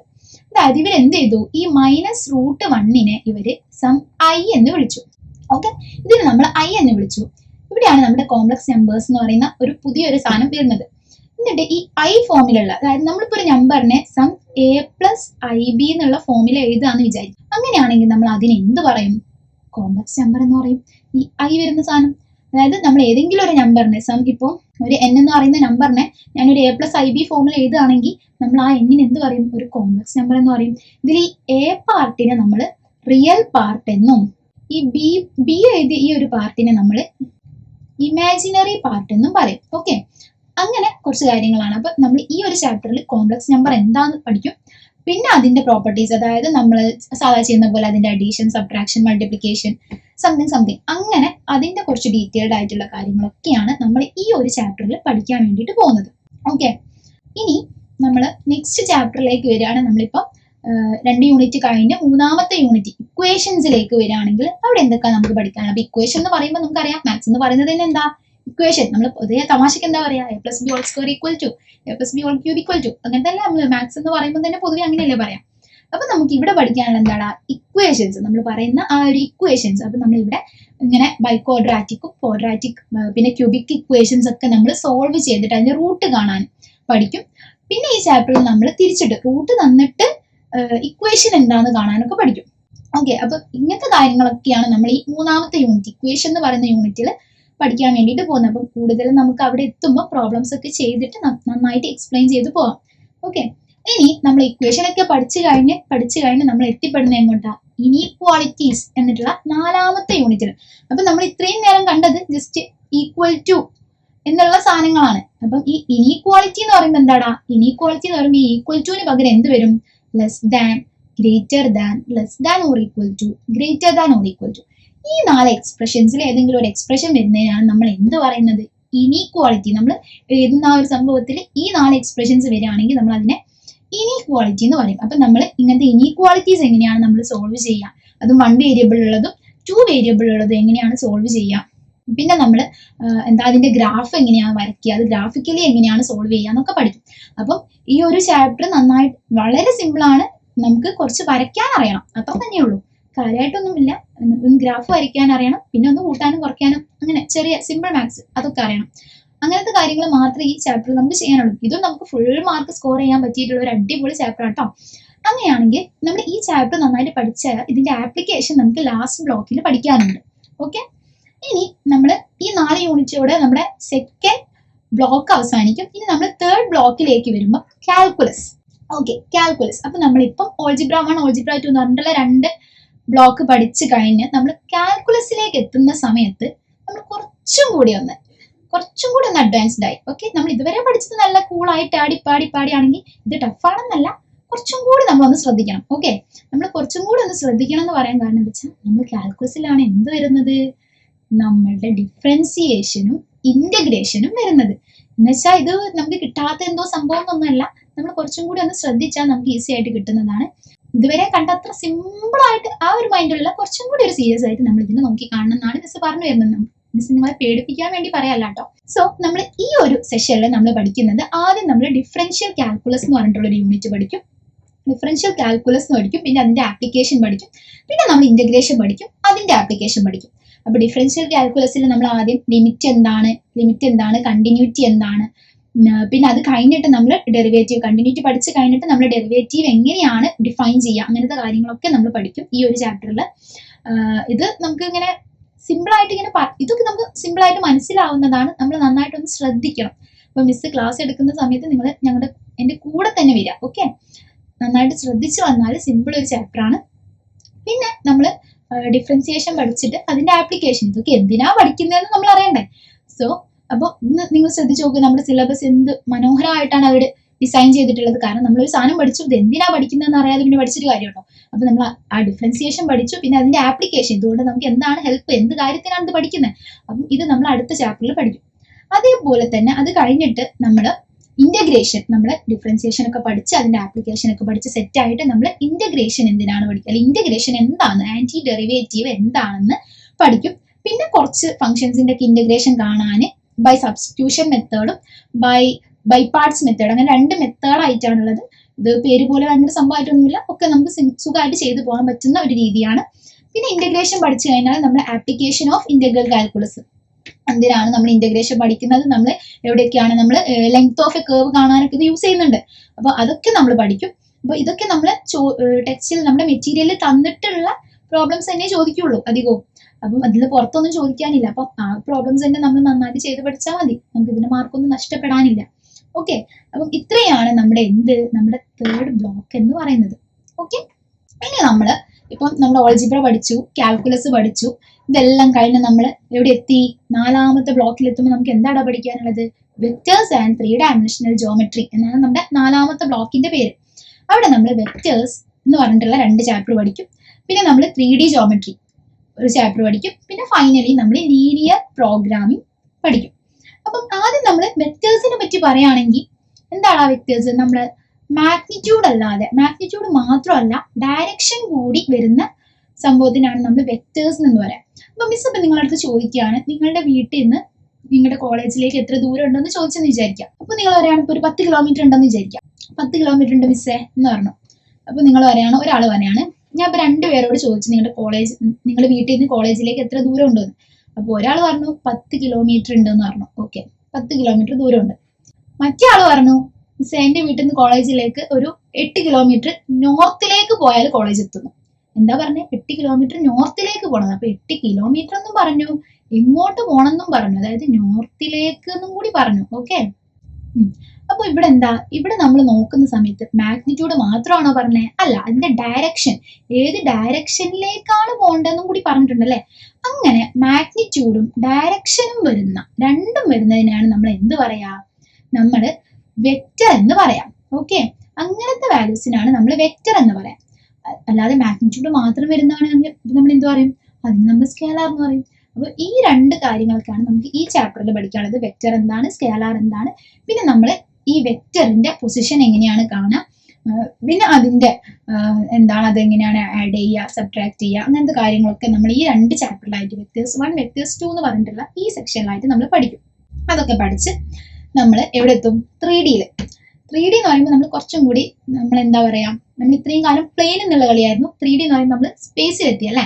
അതായത് ഇവർ എന്ത് ചെയ്തു? ഈ മൈനസ് റൂട്ട് വണ്ണിനെ ഇവർ സം ഐ എന്ന് വിളിച്ചു. ഓക്കെ ഇതിന് നമ്മൾ ഐ എന്ന് വിളിച്ചു. ഇവിടെയാണ് നമ്മുടെ കോംപ്ലക്സ് നമ്പേഴ്സ് എന്ന് പറയുന്ന ഒരു പുതിയൊരു സാധനം വരുന്നത്. എന്നിട്ട് ഈ ഐ ഫോമിലുള്ള അതായത് നമ്മളിപ്പോൾ ഒരു നമ്പറിനെ some A plus I B എന്നുള്ള ഫോമിൽ എഴുതാന്ന് വിചാരിക്കും. അങ്ങനെയാണെങ്കിൽ നമ്മൾ അതിന് എന്ത് പറയും? കോംപ്ലക്സ് നമ്പർ എന്ന് പറയും. ഈ ഐ വരുന്ന സാധനം. അതായത് നമ്മൾ ഏതെങ്കിലും ഒരു നമ്പറിനെ സം ഇപ്പോൾ ഒരു എൻ എന്ന് പറയുന്ന നമ്പറിനെ ഞാനൊരു എ പ്ലസ് ഐ ബി ഫോമിൽ എഴുതുകയാണെങ്കിൽ നമ്മൾ ആ എന്നിന് എന്ത് പറയും? ഒരു കോംപ്ലക്സ് നമ്പർ എന്ന് പറയും. ഇതിൽ ഈ എ പാർട്ടിനെ നമ്മൾ റിയൽ പാർട്ട് എന്നും ഈ ബി ബി എഴുതിയ ഈ ഒരു പാർട്ടിനെ നമ്മൾ ഇമാജിനറി പാർട്ട് എന്നും പറയും. ഓക്കെ അങ്ങനെ കുറച്ച് കാര്യങ്ങളാണ്. അപ്പൊ നമ്മൾ ഈ ഒരു ചാപ്റ്ററിൽ കോംപ്ലക്സ് നമ്പർ എന്താന്ന് പഠിക്കും. പിന്നെ അതിന്റെ പ്രോപ്പർട്ടീസ് അതായത് നമ്മൾ സാധാരണ ചെയ്യുന്ന പോലെ അതിന്റെ addition subtraction multiplication something something അങ്ങനെ അതിന്റെ കുറച്ച് ഡീറ്റെയിൽഡ് ആയിട്ടുള്ള കാര്യങ്ങളൊക്കെയാണ് നമ്മൾ ഈ ഒരു ചാപ്റ്ററിൽ പഠിക്കാൻ വേണ്ടിയിട്ട് പോകുന്നത്. ഓക്കെ ഇനി നമ്മൾ നെക്സ്റ്റ് ചാപ്റ്ററിലേക്ക് വരികയാണ് നമ്മളിപ്പോൾ രണ്ട് യൂണിറ്റ് കഴിഞ്ഞ് മൂന്നാമത്തെ യൂണിറ്റ് ഇക്വേഷൻസിലേക്ക് വരികയാണെങ്കിൽ അവിടെ എന്തൊക്കെയാണ് നമുക്ക് പഠിക്കാനുള്ളത് ഇക്വേഷൻ എന്ന് പറയുമ്പോൾ നമുക്കറിയാം മാത്സ് എന്ന് പറയുന്നത് തന്നെ എന്താ? ഇക്വേഷൻ നമ്മൾ പൊതുവെ തമാശക്ക് എന്താ പറയാ? A plus B whole square equal to A plus B whole cube equal to അങ്ങനത്തെ അല്ല നമ്മൾ മാത്സ് എന്ന് പറയുമ്പോൾ തന്നെ പൊതുവെ അങ്ങനെയല്ലേ പറയാം. അപ്പൊ നമുക്ക് ഇവിടെ പഠിക്കാനുള്ള എന്താണ്? ഇക്വേഷൻസ് നമ്മൾ പറയുന്ന ആ ഒരു ഇക്വേഷൻസ് അപ്പൊ നമ്മൾ ഇവിടെ ഇങ്ങനെ ബൈക്കോഡ്രാറ്റിക്കും ക്വാഡ്രാറ്റിക് പിന്നെ ക്യൂബിക് ഇക്വേഷൻസ് ഒക്കെ നമ്മൾ സോൾവ് ചെയ്തിട്ട് അതിന്റെ റൂട്ട് കാണാൻ പഠിക്കും. പിന്നെ ഈ ചാപ്റ്ററിൽ നമ്മൾ തിരിച്ചിട്ട് റൂട്ട് തന്നിട്ട് ഇക്വേഷൻ എന്താന്ന് കാണാനൊക്കെ പഠിക്കും. ഓക്കെ അപ്പൊ ഇങ്ങനത്തെ കാര്യങ്ങളൊക്കെയാണ് നമ്മൾ ഈ മൂന്നാമത്തെ യൂണിറ്റ് ഇക്വേഷൻ എന്ന് പറയുന്ന യൂണിറ്റിൽ പഠിക്കാൻ വേണ്ടിയിട്ട് പോകുന്നത്. അപ്പം കൂടുതലും നമുക്ക് അവിടെ എത്തുമ്പോൾ പ്രോബ്ലംസ് ഒക്കെ ചെയ്തിട്ട് നന്നായിട്ട് എക്സ്പ്ലെയിൻ ചെയ്ത് പോവാം. ഓക്കെ ഇനി നമ്മൾ ഇക്വേഷൻ ഒക്കെ പഠിച്ചു കഴിഞ്ഞ് പഠിച്ചു കഴിഞ്ഞ് നമ്മൾ എത്തിപ്പെടുന്ന എങ്ങോട്ടാ? ഇനീക്വാളിറ്റീസ് എന്നിട്ടുള്ള നാലാമത്തെ യൂണിറ്റിൽ അപ്പം നമ്മൾ ഇത്രയും നേരം കണ്ടത് ജസ്റ്റ് ഈക്വൽ ടു എന്നുള്ള സാധനങ്ങളാണ്. അപ്പം ഈ ഇനീക്വാളിറ്റി എന്ന് പറയുമ്പോൾ എന്താടാ? ഇനീക്വാളിറ്റി എന്ന് പറയുമ്പോൾ ഈക്വൽ ടുവിന് പകരം എന്ത് വരും? Less than greater than less than or equal to greater than or equal to ഈ നാല് എക്സ്പ്രഷൻസിൽ ഏതെങ്കിലും ഒരു എക്സ്പ്രഷൻ വരുന്നതിനാണ് നമ്മൾ എന്ത് പറയുന്നത്? ഇനീക്വാളിറ്റി നമ്മൾ എഴുതുന്ന ആ ഒരു സംഭവത്തിൽ ഈ നാല് എക്സ്പ്രഷൻസ് വരികയാണെങ്കിൽ നമ്മൾ അതിനെ ഇനീക്വാളിറ്റി എന്ന് പറയും. അപ്പൊ നമ്മൾ ഇങ്ങനത്തെ ഇനീക്വാളിറ്റീസ് എങ്ങനെയാണ് നമ്മൾ സോൾവ് ചെയ്യുക? അതും വൺ വേരിയബിൾ ഉള്ളതും ടു വേരിയബിൾ ഉള്ളതും എങ്ങനെയാണ് സോൾവ് ചെയ്യുക? പിന്നെ നമ്മൾ എന്താ അതിന്റെ ഗ്രാഫ് എങ്ങനെയാണ് വരയ്ക്കുക? അത് ഗ്രാഫിക്കലി എങ്ങനെയാണ് സോൾവ് ചെയ്യുക എന്നൊക്കെ പഠിക്കും. അപ്പം ഈ ഒരു ചാപ്റ്റർ നന്നായിട്ട് വളരെ സിമ്പിൾ ആണ്. നമുക്ക് കുറച്ച് വരയ്ക്കാൻ അറിയണം. അത്ര തന്നെയുള്ളൂ. കാര്യമായിട്ടൊന്നുമില്ല ഒന്ന് ഗ്രാഫ് വരയ്ക്കാൻ അറിയണം. പിന്നെ ഒന്ന് കൂട്ടാനും കുറയ്ക്കാനും അങ്ങനെ ചെറിയ സിമ്പിൾ മാത്സ് അതൊക്കെ അറിയണം. അങ്ങനത്തെ കാര്യങ്ങൾ മാത്രമേ ഈ ചാപ്റ്ററിൽ നമുക്ക് ചെയ്യാനുള്ളൂ. ഇതും നമുക്ക് ഫുൾ മാർക്ക് സ്കോർ ചെയ്യാൻ പറ്റിയിട്ടുള്ള ഒരു അടിപൊളി ചാപ്റ്റർ ആട്ടോ. അങ്ങനെയാണെങ്കിൽ നമ്മൾ ഈ ചാപ്റ്റർ നന്നായിട്ട് പഠിച്ചാൽ ഇതിന്റെ ആപ്ലിക്കേഷൻ നമുക്ക് ലാസ്റ്റ് ബ്ലോക്കിൽ പഠിക്കാനുണ്ട്. ഓക്കെ ഇനി നമ്മൾ ഈ നാല് യൂണിറ്റോടെ നമ്മുടെ സെക്കൻഡ് ബ്ലോക്ക് അവസാനിക്കും. ഇനി നമ്മൾ തേർഡ് ബ്ലോക്കിലേക്ക് വരുമ്പോൾ കാൽക്കുലസ് ഓക്കെ കാൽക്കുലസ് അപ്പൊ നമ്മളിപ്പം ഓൾജിബ്ര വൺ ഓൾജിബ്ര ടു എന്ന് പറഞ്ഞിട്ടുള്ള രണ്ട് ബ്ലോക്ക് പഠിച്ചു കഴിഞ്ഞ് നമ്മൾ കാൽക്കുലസിലേക്ക് എത്തുന്ന സമയത്ത് നമ്മൾ കുറച്ചും കൂടി ഒന്ന് കുറച്ചും കൂടി ഒന്ന് അഡ്വാൻസ്ഡ് ആയി. ഓക്കെ നമ്മൾ ഇതുവരെ പഠിച്ചത് നല്ല കൂളായിട്ട് ആടി പാടി പാടിയാണെങ്കിൽ ഇത് ടഫാണെന്നല്ല കുറച്ചും കൂടി നമ്മൾ ഒന്ന് ശ്രദ്ധിക്കണം. ഓക്കെ നമ്മൾ കുറച്ചും കൂടി ഒന്ന് ശ്രദ്ധിക്കണം എന്ന് പറയാൻ കാരണം എന്താ വെച്ചാൽ നമ്മൾ കാൽക്കുലസിലാണ് എന്ത് വരുന്നത്? നമ്മളുടെ ഡിഫറൻസിയേഷനും ഇന്റഗ്രേഷനും വരുന്നത്. എന്നുവെച്ചാൽ ഇത് നമുക്ക് കിട്ടാത്ത എന്തോ സംഭവം ഒന്നുമല്ല നമ്മൾ കുറച്ചും കൂടി ഒന്ന് ശ്രദ്ധിച്ചാൽ നമുക്ക് ഈസി ആയിട്ട് കിട്ടുന്നതാണ്. ഇതുവരെ കണ്ടത്ര സിമ്പിൾ ആയിട്ട് ആ ഒരു മൈൻഡിലുള്ള കുറച്ചും കൂടി ഒരു സീരിയസ് ആയിട്ട് നമ്മൾ ഇതിനെ നോക്കി കാണണം എന്നാണ് മിസ് പറഞ്ഞു വരുന്നത്. മിസ് നിങ്ങളെ പേടിപ്പിക്കാൻ വേണ്ടി പറയല്ല കേട്ടോ. സോ നമ്മൾ ഈ ഒരു സെഷനിൽ നമ്മൾ പഠിക്കുന്നത് ആദ്യം നമ്മൾ ഡിഫറൻഷ്യൽ കാൽക്കുലസ് എന്ന് പറഞ്ഞിട്ടുള്ള ഒരു യൂണിറ്റ് പഠിക്കും. ഡിഫറൻഷ്യൽ കാൽക്കുലസ് എന്ന് പഠിക്കും. പിന്നെ അതിന്റെ ആപ്ലിക്കേഷൻ പഠിക്കും. പിന്നെ നമ്മൾ ഇന്റഗ്രേഷൻ പഠിക്കും. അതിന്റെ ആപ്ലിക്കേഷൻ പഠിക്കും. അപ്പൊ ഡിഫറൻഷ്യൽ കാൽക്കുലസിൽ നമ്മൾ ആദ്യം ലിമിറ്റ് എന്താണ്? ലിമിറ്റ് എന്താണ്? കണ്ടിന്യൂറ്റി എന്താണ്? പിന്നെ അത് കഴിഞ്ഞിട്ട് നമ്മൾ ഡെറിവേറ്റീവ് കണ്ടിന്യൂറ്റി പഠിച്ച് കഴിഞ്ഞിട്ട് നമ്മൾ ഡെറിവേറ്റീവ് എങ്ങനെയാണ് ഡിഫൈൻ ചെയ്യുക അങ്ങനത്തെ കാര്യങ്ങളൊക്കെ നമ്മൾ പഠിക്കും ഈ ഒരു ചാപ്റ്ററിൽ ഇത് നമുക്ക് ഇങ്ങനെ സിമ്പിൾ ആയിട്ട് ഇങ്ങനെ ഇതൊക്കെ നമുക്ക് സിമ്പിൾ ആയിട്ട് മനസ്സിലാവുന്നതാണ്. നമ്മൾ നന്നായിട്ടൊന്ന് ശ്രദ്ധിക്കണം. അപ്പൊ മിസ് ക്ലാസ് എടുക്കുന്ന സമയത്ത് നിങ്ങൾ ഞങ്ങളുടെ എന്റെ കൂടെ തന്നെ വരിക ഓക്കെ നന്നായിട്ട് ശ്രദ്ധിച്ചു വന്നാൽ സിമ്പിൾ ഒരു ചാപ്റ്ററാണ് പിന്നെ നമ്മൾ ഡിഫറൻസിയേഷൻ പഠിച്ചിട്ട് അതിന്റെ ആപ്ലിക്കേഷൻ ഇതൊക്കെ എന്തിനാ പഠിക്കുന്നതെന്ന് നമ്മൾ അറിയണ്ടേ? സോ അപ്പോൾ ഇന്ന് നിങ്ങൾ ശ്രദ്ധിച്ചു നോക്കുക നമ്മുടെ സിലബസ് എന്ത് മനോഹരമായിട്ടാണ് അവർ ഡിസൈൻ ചെയ്തിട്ടുള്ളത്. കാരണം നമ്മൾ ഒരു സാധനം പഠിച്ചു ഇത് എന്തിനാ പഠിക്കുന്നതെന്ന് അറിയാതെ പിന്നെ പഠിച്ചിട്ട് കാര്യമുണ്ടോ? അപ്പൊ നമ്മൾ ആ ഡിഫറൻസിയേഷൻ പഠിച്ചു പിന്നെ അതിന്റെ ആപ്ലിക്കേഷൻ ഇതുകൊണ്ട് നമുക്ക് എന്താണ് ഹെൽപ്പ് എന്ത് കാര്യത്തിനാണ് ഇത് പഠിക്കുന്നത് അപ്പം ഇത് നമ്മൾ അടുത്ത ചാപ്റ്ററിൽ പഠിക്കും. അതേപോലെ തന്നെ അത് കഴിഞ്ഞിട്ട് നമ്മൾ ഇന്റഗ്രേഷൻ നമ്മൾ ഡിഫറൻസിയേഷൻ ഒക്കെ പഠിച്ച് അതിന്റെ ആപ്ലിക്കേഷൻ ഒക്കെ പഠിച്ച് സെറ്റ് ആയിട്ട് നമ്മൾ ഇന്റഗ്രേഷൻ എന്തിനാണ് പഠിക്കുക? ഇന്റഗ്രേഷൻ എന്താണ്? ആന്റി ഡെറിവേറ്റീവ് എന്താണെന്ന് പഠിക്കും. പിന്നെ കുറച്ച് ഫംഗ്ഷൻസിന്റെ ഒക്കെ ഇന്റഗ്രേഷൻ കാണാൻ ബൈ സബ്സ്റ്റിറ്റ്യൂഷൻ മെത്തേഡും ബൈ ബൈ പാർട്സ് മെത്തേഡ് അങ്ങനെ രണ്ട് മെത്തേഡായിട്ടാണുള്ളത് ഇത് പേര് പോലെ ഭയങ്കര സംഭവമായിട്ടൊന്നുമില്ല. ഒക്കെ നമുക്ക് സുഖമായിട്ട് ചെയ്തു പോകാൻ പറ്റുന്ന ഒരു രീതിയാണ്. പിന്നെ ഇന്റഗ്രേഷൻ പഠിച്ചു കഴിഞ്ഞാൽ നമ്മൾ ആപ്ലിക്കേഷൻ ഓഫ് ഇന്റഗ്രൽ കാൽക്കുലസ് എന്തിനാണ് നമ്മൾ ഇന്റഗ്രേഷൻ പഠിക്കുന്നത്? നമ്മൾ എവിടെയൊക്കെയാണ് നമ്മൾ ലെങ്ത് ഓഫ് എ കേർവ് കാണാനൊക്കെ ഇത് യൂസ് ചെയ്യുന്നുണ്ട്. അപ്പൊ അതൊക്കെ നമ്മൾ പഠിക്കും. അപ്പൊ ഇതൊക്കെ നമ്മൾ ടെക്സ്റ്റിൽ നമ്മുടെ മെറ്റീരിയലിൽ തന്നിട്ടുള്ള പ്രോബ്ലംസ് തന്നെ ചോദിക്കുള്ളൂ അധികവും. അപ്പം അതിൽ പുറത്തൊന്നും ചോദിക്കാനില്ല. അപ്പം ആ പ്രോബ്ലംസ് തന്നെ നമ്മൾ നന്നായിട്ട് ചെയ്ത് പഠിച്ചാൽ മതി. നമുക്ക് ഇതിന്റെ മാർക്കൊന്നും നഷ്ടപ്പെടാനില്ല. ഓക്കെ അപ്പം ഇത്രയാണ് നമ്മുടെ എന്ത്? നമ്മുടെ തേർഡ് ബ്ലോക്ക് എന്ന് പറയുന്നത്. ഓക്കെ ഇനി നമ്മൾ ഇപ്പം നമ്മൾ ഓൾജിബ്ര പഠിച്ചു കാൽക്കുലസ് പഠിച്ചു. ഇതെല്ലാം കഴിഞ്ഞ് നമ്മൾ എവിടെ എത്തി? നാലാമത്തെ ബ്ലോക്കിൽ എത്തുമ്പോൾ നമുക്ക് എന്താണ് പഠിക്കാനുള്ളത്? Vectors and three dimensional geometry എന്നാണ് നമ്മുടെ നാലാമത്തെ ബ്ലോക്കിന്റെ പേര്. അവിടെ നമ്മൾ വെക്ടേഴ്സ് എന്ന് പറഞ്ഞിട്ടുള്ള രണ്ട് ചാപ്റ്റർ പഠിക്കും. പിന്നെ നമ്മൾ ത്രീ ഡി ജോമെട്രി ഒരു ചാപ്റ്റർ പഠിക്കും. പിന്നെ ഫൈനലി നമ്മൾ ലീനിയർ പ്രോഗ്രാമിംഗ് പഠിക്കും. അപ്പം ആദ്യം നമ്മൾ വെക്ടേഴ്സിനെ പറ്റി പറയുകയാണെങ്കിൽ എന്താണ് ആ വെക്ടേഴ്സ് നമ്മൾ മാഗ്നിറ്റ്യൂഡ് അല്ലാതെ മാഗ്നിറ്റ്യൂഡ് മാത്രമല്ല ഡയറക്ഷൻ കൂടി വരുന്ന സംഭവത്തിനാണ് നമ്മൾ വെക്ടേഴ്സ് എന്ന് പറയാം. അപ്പൊ മിസ് ഇപ്പൊ നിങ്ങളുടെ അടുത്ത് ചോദിക്കുകയാണ് നിങ്ങളുടെ വീട്ടിൽ നിന്ന് നിങ്ങളുടെ കോളേജിലേക്ക് എത്ര ദൂരം ഉണ്ടെന്ന് ചോദിച്ചെന്ന് വിചാരിക്കാം. അപ്പൊ നിങ്ങൾ പറയുകയാണ് ഇപ്പൊ ഒരു പത്ത് കിലോമീറ്റർ ഉണ്ടെന്ന് വിചാരിക്കാം. പത്ത് കിലോമീറ്റർ ഉണ്ട് മിസ്സേ എന്ന് പറഞ്ഞു. അപ്പൊ നിങ്ങൾ പറയാണ് ഒരാൾ പറയാണ് ഞാൻ ഇപ്പൊ രണ്ടുപേരോട് ചോദിച്ചു നിങ്ങളുടെ കോളേജ് നിങ്ങൾ വീട്ടിൽ നിന്ന് കോളേജിലേക്ക് എത്ര ദൂരം ഉണ്ടെന്ന് അപ്പൊ ഒരാൾ പറഞ്ഞു പത്ത് കിലോമീറ്റർ ഉണ്ടെന്ന് പറഞ്ഞു. ഓക്കെ പത്ത് കിലോമീറ്റർ ദൂരമുണ്ട്. മറ്റേ ആൾ പറഞ്ഞു എന്റെ വീട്ടിൽ നിന്ന് കോളേജിലേക്ക് ഒരു എട്ട് കിലോമീറ്റർ നോർത്തിലേക്ക് പോയാൽ കോളേജ് എത്തുന്നു. എന്താ പറഞ്ഞേ? എട്ട് കിലോമീറ്റർ നോർത്തിലേക്ക് പോകണം അപ്പൊ എട്ട് കിലോമീറ്റർ എന്നും പറഞ്ഞു എങ്ങോട്ട് പോണെന്നും പറഞ്ഞു. അതായത് നോർത്തിലേക്ക് എന്നും കൂടി പറഞ്ഞു. ഓക്കെ അപ്പൊ ഇവിടെ എന്താ? ഇവിടെ നമ്മൾ നോക്കുന്ന സമയത്ത് മാഗ്നിറ്റ്യൂഡ് മാത്രമാണോ പറഞ്ഞത് അല്ല അതിന്റെ ഡയറക്ഷൻ ഏത് ഡയറക്ഷനിലേക്കാണ് പോകേണ്ടതെന്നും കൂടി പറഞ്ഞിട്ടുണ്ടല്ലേ? അങ്ങനെ മാഗ്നിറ്റ്യൂഡും ഡയറക്ഷനും വരുന്ന രണ്ടും വരുന്നതിനാണ് നമ്മൾ എന്ത് പറയാ? നമ്മൾ വെക്റ്റർ എന്ന് പറയാം. ഓക്കെ അങ്ങനത്തെ വാല്യൂസിനാണ് നമ്മൾ വെക്റ്റർ എന്ന് പറയാം. അല്ലാതെ മാഗ്നിറ്റ്യൂഡ് മാത്രം വരുന്നതാണ് നമ്മൾ എന്ത് പറയും? അതിന് നമ്മൾ സ്കേലാർ എന്ന് പറയും. അപ്പൊ ഈ രണ്ട് കാര്യങ്ങൾക്കാണ് നമുക്ക് ഈ ചാപ്റ്ററിൽ പഠിക്കാനുള്ളത്. വെക്റ്റർ എന്താണ്? സ്കേലാർ എന്താണ്? പിന്നെ നമ്മൾ ഈ വെക്റ്ററിന്റെ പൊസിഷൻ എങ്ങനെയാണ് കാണുക? പിന്നെ അതിന്റെ എന്താണ് എന്താണ്? അതെങ്ങനെയാണ് ആഡ് ചെയ്യുക സബ്ട്രാക്ട് ചെയ്യുക അങ്ങനത്തെ കാര്യങ്ങളൊക്കെ നമ്മൾ ഈ രണ്ട് ചാപ്റ്ററിലായിട്ട് വെക്ടേഴ്സ് വൺ വെക്ടേഴ്സ് ടു എന്ന് പറഞ്ഞിട്ടുള്ള ഈ സെക്ഷനിലായിട്ട് നമ്മൾ പഠിക്കും. അതൊക്കെ പഠിച്ച് നമ്മൾ എവിടെ എത്തും? ത്രീ ഡിയിൽ ത്രീ ഡി എന്ന് പറയുമ്പോൾ നമ്മൾ കുറച്ചും കൂടി നമ്മൾ എന്താ പറയാ? നമ്മൾ ഇത്രയും കാലം പ്ലെയിൻ എന്നുള്ള കളിയായിരുന്നു. ത്രീ ഡി പറയുമ്പോൾ നമ്മൾ സ്പേസിലെത്തി അല്ലേ?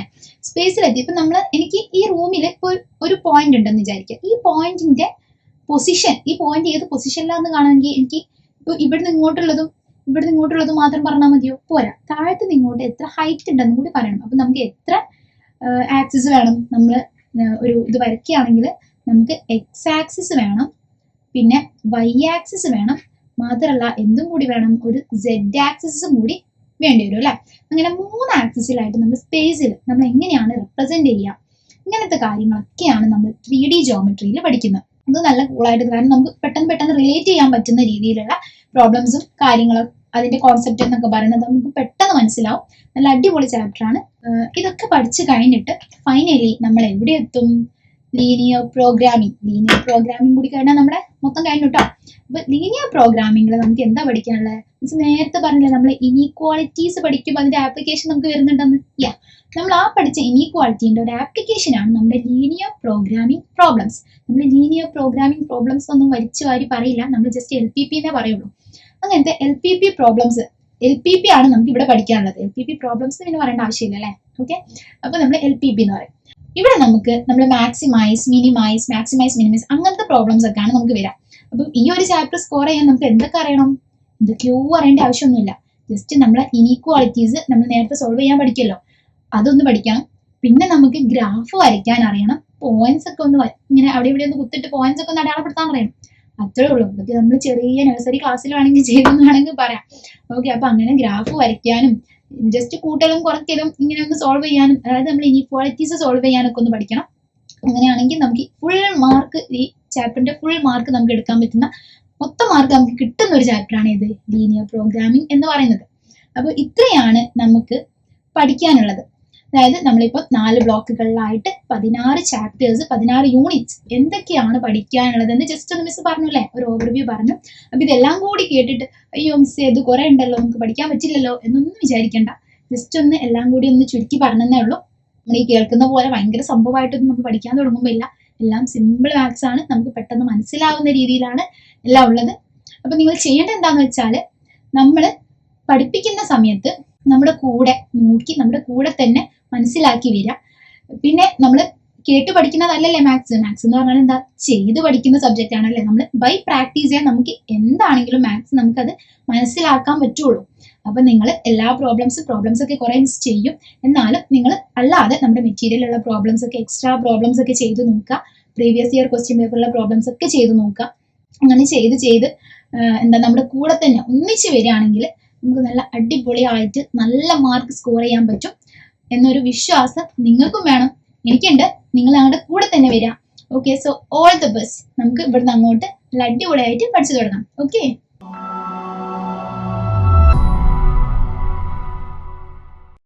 സ്പേസിലെത്തി ഇപ്പൊ നമ്മൾ എനിക്ക് ഈ റൂമിൽ ഇപ്പോൾ ഒരു പോയിന്റ് ഉണ്ടെന്ന് വിചാരിക്കുക. ഈ പോയിന്റിന്റെ പൊസിഷൻ ഈ പോയിന്റ് ഏത് പൊസിഷനിലാന്ന് കാണണമെങ്കിൽ എനിക്ക് ഇപ്പൊ ഇവിടുന്ന് ഇങ്ങോട്ടുള്ളതും ഇവിടുന്ന് ഇങ്ങോട്ടുള്ളതും മാത്രം പറഞ്ഞാൽ മതിയോ? പോരാ. താഴത്ത് ഇങ്ങോട്ട് എത്ര ഹൈറ്റ് ഉണ്ടെന്നും കൂടി പറയണം. അപ്പൊ നമുക്ക് എത്ര ആക്സിസ് വേണം? നമ്മൾ ഒരു ഇത് വരയ്ക്കുകയാണെങ്കിൽ നമുക്ക് എക്സ് ആക്സിസ് വേണം. പിന്നെ വൈ ആക്സിസ് വേണം. മാത്രമല്ല എന്തും കൂടി വേണം ഒരു സെഡ് ആക്സിസും കൂടി വേണ്ടി വരും അല്ലെ? അങ്ങനെ മൂന്ന് ആക്സിസിലായിട്ട് നമ്മൾ സ്പേസിൽ നമ്മൾ എങ്ങനെയാണ് റെപ്രസെന്റ് ചെയ്യുക? ഇങ്ങനത്തെ കാര്യങ്ങളൊക്കെയാണ് നമ്മൾ ത്രീ ഡി ജോമെട്രിയിൽ പഠിക്കുന്നത്. അത് നല്ല കൂളായിട്ട് കാരണം നമുക്ക് പെട്ടെന്ന് പെട്ടെന്ന് റിലേറ്റ് ചെയ്യാൻ പറ്റുന്ന രീതിയിലുള്ള പ്രോബ്ലംസും കാര്യങ്ങളും അതിന്റെ കോൺസെപ്റ്റ് എന്നൊക്കെ പറയുന്നത് നമുക്ക് പെട്ടെന്ന് മനസ്സിലാവും. നല്ല അടിപൊളി ചാപ്റ്റർ ആണ്. ഇതൊക്കെ പഠിച്ചു കഴിഞ്ഞിട്ട് ഫൈനലി നമ്മൾ എവിടെ എത്തും? ലീനിയർ പ്രോഗ്രാമിംഗ് ലീനിയർ പ്രോഗ്രാമിംഗ് കൂടി കഴിഞ്ഞാൽ നമ്മുടെ മൊത്തം കഴിഞ്ഞു കേട്ടോ അപ്പൊ ലീനിയർ പ്രോഗ്രാമിംഗിൽ നമുക്ക് എന്താ പഠിക്കാനുള്ളത് മീൻസ് നേരത്തെ പറഞ്ഞില്ലേ നമ്മൾ ഇനീക്വാളിറ്റീസ് പഠിക്കുമ്പോൾ അതിന്റെ ആപ്ലിക്കേഷൻ നമുക്ക് വരുന്നുണ്ടെന്ന്? യാ നമ്മൾ ആ പഠിച്ച ഇനീക്വാളിറ്റീന്റെ ഒരു ആപ്ലിക്കേഷൻ ആണ് നമ്മുടെ ലീനിയർ പ്രോഗ്രാമിംഗ് പ്രോബ്ലംസ് നമ്മൾ ലീനിയർ പ്രോഗ്രാമിംഗ് പ്രോബ്ലംസ് ഒന്നും വലിച്ചു വാരി പറയില്ല. നമ്മൾ ജസ്റ്റ് എൽ പി പി എന്നേ പറയുള്ളൂ. അങ്ങനത്തെ L P P problems L P P ആണ് നമുക്ക് ഇവിടെ പഠിക്കാനുള്ളത്. എൽ പി പി പ്രോബ്ലംസ് പിന്നെ പറയേണ്ട ആവശ്യമില്ല അല്ലേ ഓക്കെ അപ്പൊ നമ്മൾ എൽ പി പി എന്ന് പറയും. ഇവിടെ നമുക്ക് നമ്മൾ മാക്സിമൈസ് മിനിമൈസ് മാക്സിമൈസ് മിനിമൈസ് അങ്ങനത്തെ പ്രോബ്ലംസ് ഒക്കെയാണ് നമുക്ക് വരാം അപ്പം ഈ ഒരു ചാപ്റ്റർ സ്കോർ ചെയ്യാൻ നമുക്ക് എന്തൊക്കെ അറിയണം? എന്തൊക്കെയോ അറിയേണ്ട ആവശ്യമൊന്നുമില്ല. ജസ്റ്റ് നമ്മളെ ഇനീക്വാളിറ്റീസ് നമ്മൾ നേരത്തെ സോൾവ് ചെയ്യാൻ പഠിക്കല്ലോ അതൊന്ന് പഠിക്കണം പിന്നെ നമുക്ക് ഗ്രാഫ് വരയ്ക്കാൻ അറിയണം. പോയിന്റ്സ് ഒക്കെ ഒന്ന് ഇങ്ങനെ അവിടെ ഇവിടെ ഒന്ന് കുത്തിട്ട് പോയിന്റ്സ് ഒക്കെ ഒന്ന് അടയാളപ്പെടുത്താൻ അറിയണം. അത്രേ ഉള്ളൂ. നമ്മൾ ചെറിയ നഴ്സറി ക്ലാസ്സിൽ വേണമെങ്കിൽ ചെയ്തെന്ന് വേണമെങ്കിൽ പറയാം. ഓക്കെ അപ്പൊ അങ്ങനെ ഗ്രാഫ് വരയ്ക്കാനും ജസ്റ്റ് കൂട്ടലും കുറയ്ക്കലും ഇങ്ങനെ ഒന്ന് സോൾവ് ചെയ്യാനും അതായത് നമ്മൾ ഇനീക്വാളിറ്റീസ് സോൾവ് ചെയ്യാനൊക്കെ ഒന്ന് പഠിക്കണം. അങ്ങനെയാണെങ്കിൽ നമുക്ക് ഫുൾ മാർക്ക് ഈ ചാപ്റ്ററിന്റെ ഫുൾ മാർക്ക് നമുക്ക് എടുക്കാൻ പറ്റുന്ന മൊത്തം മാർക്ക് നമുക്ക് കിട്ടുന്ന ഒരു ചാപ്റ്ററാണ് ഇത് ലീനിയർ പ്രോഗ്രാമിംഗ് എന്ന് പറയുന്നത്. അപ്പോൾ ഇത്രയാണ് നമുക്ക് പഠിക്കാനുള്ളത്. അതായത് നമ്മളിപ്പോൾ നാല് ബ്ലോക്കുകളിലായിട്ട് പതിനാറ് ചാപ്റ്റേഴ്സ് പതിനാറ് യൂണിറ്റ്സ് എന്തൊക്കെയാണ് പഠിക്കാനുള്ളതെന്ന് ജസ്റ്റ് ഒന്ന് മിസ് പറഞ്ഞു അല്ലേ ഒരു ഓവർവ്യൂ പറഞ്ഞു. അപ്പൊ ഇതെല്ലാം കൂടി കേട്ടിട്ട് അയ്യോ മിസ് ഇത് കുറെ ഉണ്ടല്ലോ നമുക്ക് പഠിക്കാൻ പറ്റില്ലല്ലോ എന്നൊന്നും വിചാരിക്കേണ്ട. ജസ്റ്റ് ഒന്ന് എല്ലാം കൂടി ഒന്ന് ചുരുക്കി പറഞ്ഞതേ ഉള്ളൂ. നമ്മൾ ഈ കേൾക്കുന്ന പോലെ ഭയങ്കര സംഭവമായിട്ടൊന്നും നമ്മൾ പഠിക്കാൻ തുടങ്ങുമ്പോൾ ഇല്ല എല്ലാം സിമ്പിൾ മാത്സ് ആണ്. നമുക്ക് പെട്ടെന്ന് മനസ്സിലാവുന്ന രീതിയിലാണ് എല്ലാം ഉള്ളത്. അപ്പൊ നിങ്ങൾ ചെയ്യേണ്ടത് എന്താന്ന് വെച്ചാൽ നമ്മൾ പഠിപ്പിക്കുന്ന സമയത്ത് നമ്മുടെ കൂടെ നോക്കി നമ്മുടെ കൂടെ തന്നെ മനസ്സിലാക്കി വരിക. പിന്നെ നമ്മൾ കേട്ട് പഠിക്കുന്നതല്ലല്ലേ മാത്സ് മാത്സ് എന്ന് പറഞ്ഞാൽ എന്താ? ചെയ്ത് പഠിക്കുന്ന സബ്ജക്റ്റ് ആണല്ലേ? നമ്മൾ ബൈ പ്രാക്ടീസ് നമുക്ക് എന്താണെങ്കിലും മാത്സ് നമുക്കത് മനസ്സിലാക്കാൻ പറ്റുള്ളൂ. അപ്പൊ നിങ്ങൾ എല്ലാ പ്രോബ്ലംസ് പ്രോബ്ലംസ് ഒക്കെ കുറെ മിസ് ചെയ്യും. എന്നാലും നിങ്ങൾ അല്ലാതെ നമ്മുടെ മെറ്റീരിയലുള്ള പ്രോബ്ലംസ് ഒക്കെ എക്സ്ട്രാ പ്രോബ്ലംസ് ഒക്കെ ചെയ്ത് നോക്കുക. പ്രീവിയസ് ഇയർ ക്വസ്റ്റ്യൻ പേപ്പറിലെ പ്രോബ്ലംസ് ഒക്കെ ചെയ്ത് നോക്കുക. അങ്ങനെ ചെയ്ത് ചെയ്ത് എന്താ നമ്മുടെ കൂടെ തന്നെ ഒന്നിച്ച് വരികയാണെങ്കിൽ നമുക്ക് നല്ല അടിപൊളിയായിട്ട് നല്ല മാർക്ക് സ്കോർ ചെയ്യാൻ പറ്റും. എന്നൊരു വിശ്വാസം നിങ്ങൾക്കും വേണം. എനിക്കുണ്ട്. നിങ്ങൾ ഞങ്ങളുടെ കൂടെ തന്നെ വരിക okay so all the best നമുക്ക് ഇവിടുന്ന് അങ്ങോട്ട് അടിപൊളിയായിട്ട് പഠിച്ചു തുടങ്ങാം. ഓക്കെ